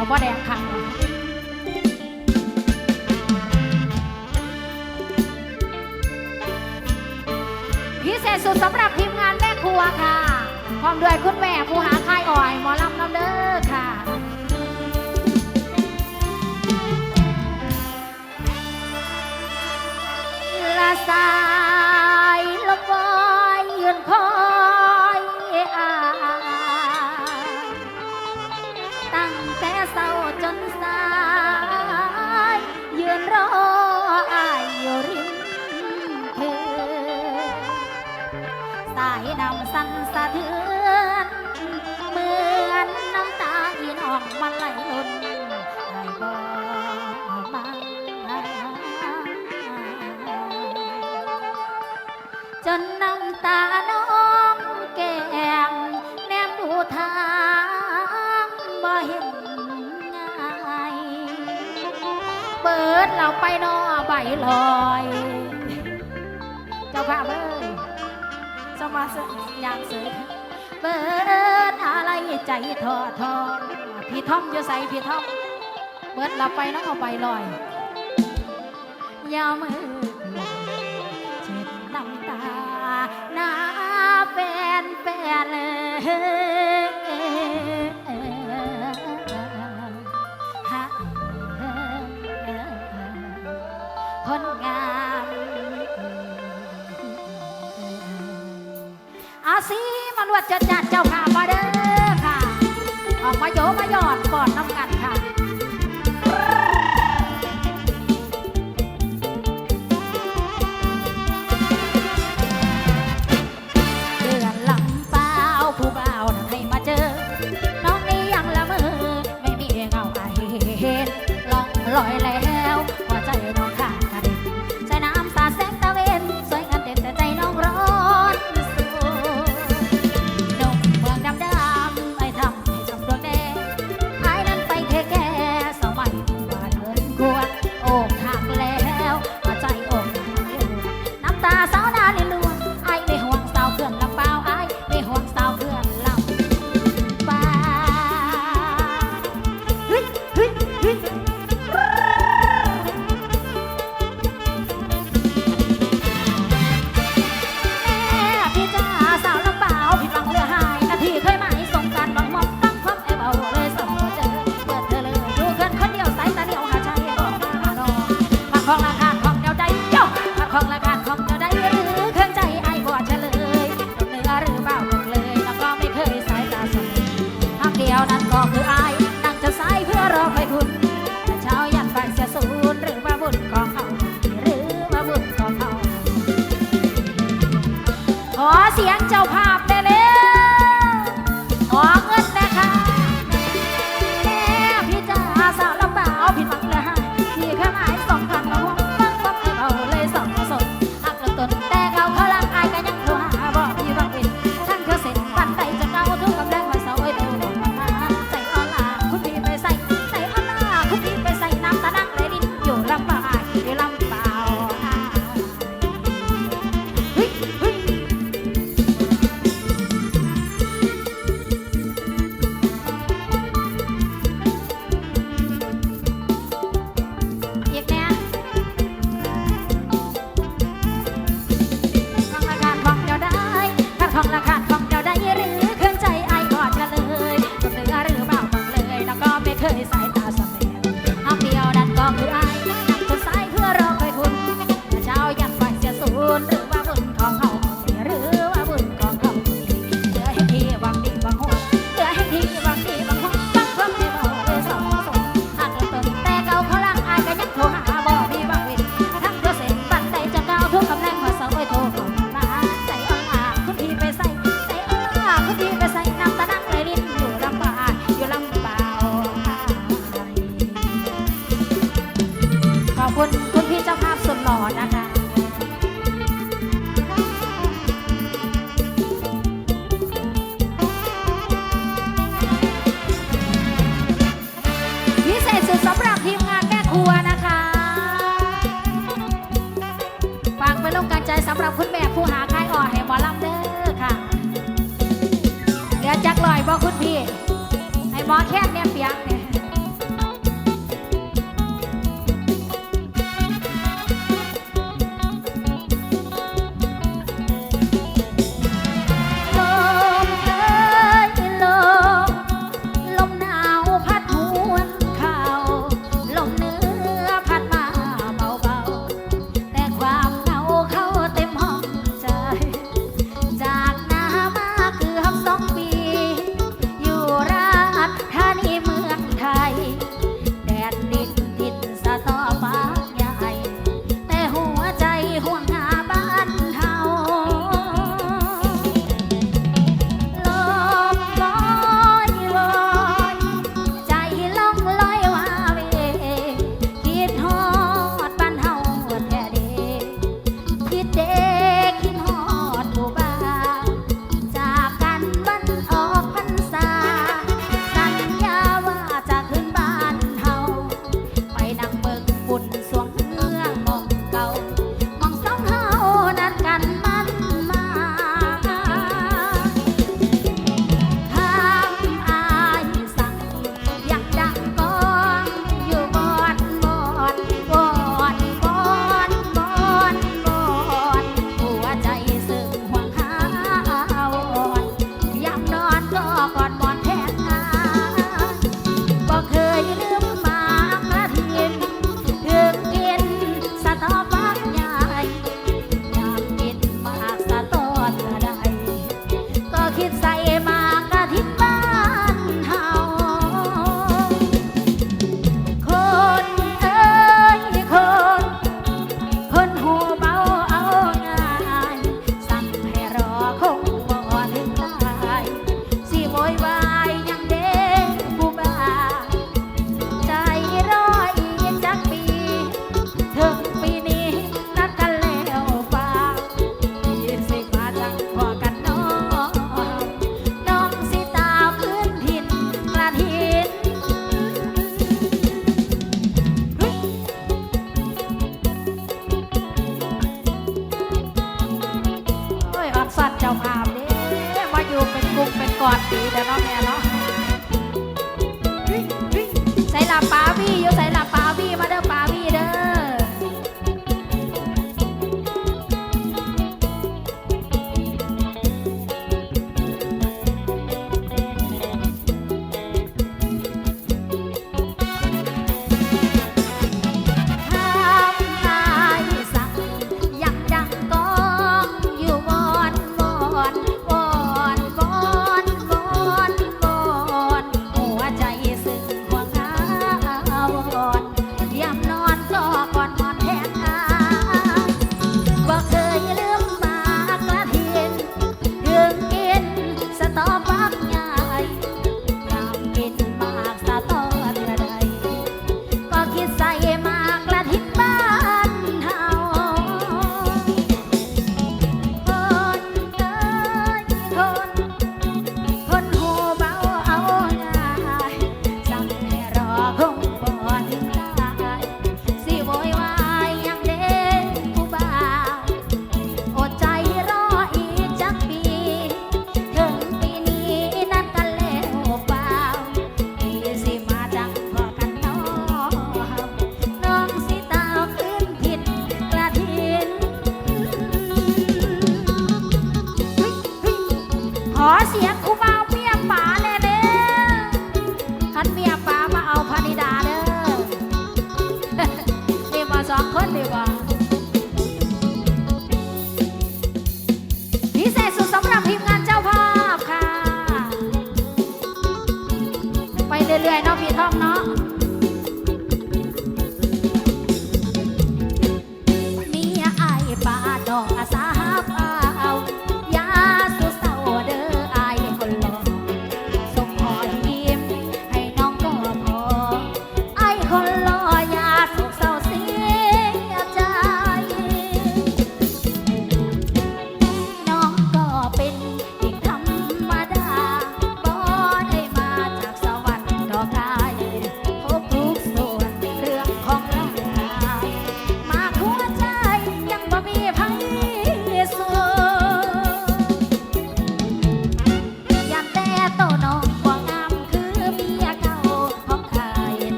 ราบ่แดงค่ะพิเศษสุดสำหรับทีมงานแม่ครัวค่ะ พร้อมด้วยคุณแม่ผู้หาคายอ่อย หมอลำน้ำเด้อค่ะ สายดำสั่นสะเทือนเหมือนน้ำตาอีนองมาไหลล้นไอ้บ่มาจนน้ำตาน้องแก้มแนมดูทางบ่เห็นง่ายเบิดเราไปนอใบลอย เจ้าข้าเบิดาสื้อย่างเสือเปิดอะไรใจทอทองพี่ท่อมอยู่ใส่พี่ท่อมเปิดหลับไปน้องเอาไปลอยยาวมือ เจ้าภาพเด้ หมอแค่แม่เปียงแ